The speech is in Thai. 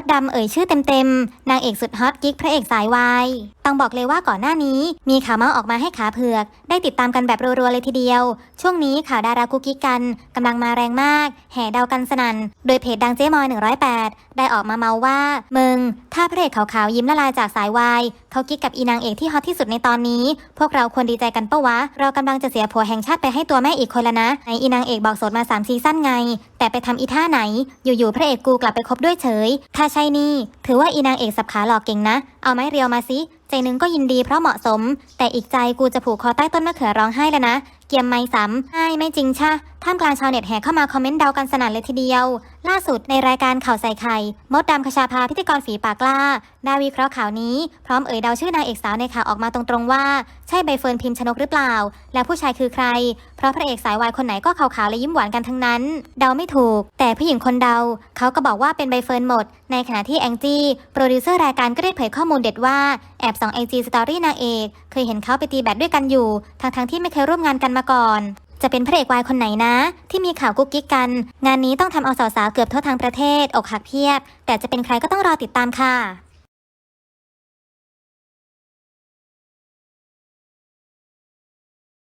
ดดำเอ่ยชื่อเต็มๆ นางเอกสุดฮอตกิ๊กพระเอกสายวาย ต้องบอกเลยว่าก่อนหน้านี้ มีข่าวเมาส์ออกมาให้ขาเผือก ได้ติดตามกันแบบรัวๆเลยทีเดียว ช่วงนี้ข่าวดารากุ๊กกิ๊กกันกำลังมาแรงมาก แห่เดากันสนัน่น โดยเพจดังเจ๊มอย108 ได้ออกมาเมาว่า มึง ถ้าพระเอกขาวๆยิ้มละลายจากสายวายเขากิ๊กกับอีนางเอกที่ฮอตที่สุดในตอนนี้ พวกเราควรดีใจกันปะวะ เรากำลังจะเสียผัวแห่งชาติไปให้ตัวแม่อีกคนแล้วนะในอีนางเอกบอกสดมา3ซีซั่นไงแต่ไปทำอีท่าไหน อยู่ๆพระเอกกูกลับไปคบด้วยเฉย ถ้าใช่นี่ ถือว่าอีนางเอกสับขาหลอกเก่งนะ เอาไม้เรียวมาสิใจนึงก็ยินดีเพราะเหมาะสม แต่อีกใจกูจะผูกคอใต้ต้นมะเขือร้องไห้แล้วนะ เกียมไม่ซ้ำให้ไม่จริงชะ ท่ามกลางชาวเน็ตแห่เข้ามาคอมเมนต์เดากันสนั่นเลยทีเดียว ล่าสุดในรายการข่าวใส่ไข่ มดดำคชาภาพิธีกรฝีปากกล้า ได้วิเคราะห์ข่าวนี้ พร้อมเอ่ยเดาชื่อนางเอกสาวในข่าวออกมาตรงๆว่า ใช่ใบเฟิร์นพิมพ์ชนกหรือเปล่า และผู้ชายคือใคร เพราะพระเอกสายวายคนไหนก็ขาวๆและยิ้มหวานกันทั้งนั้น เดาไม่ถูก แต่ผู้หญิงคนเดา เขาก็บอกว่าเป็นใบเฟิร์นหมด ในขณะที่แองจี้โปรดิวเซอร์รายการก็ได้เผยข้อมูลเด็ดว่าแอบส่องไอจีสตอรี่นางเอก เคยเห็นเขาไปตีแบดด้วยกันอยู่ทั้งๆที่ไม่เคยร่วมงานกันมาก่อน จะเป็นพระเอกวายคนไหนนะ ที่มีข่าวกุ๊กกิ๊กกัน งานนี้ต้องทำเอาสาวๆเกือบทั่วทางประเทศอกหักเพียบ แต่จะเป็นใครก็ต้องรอติดตามค่ะ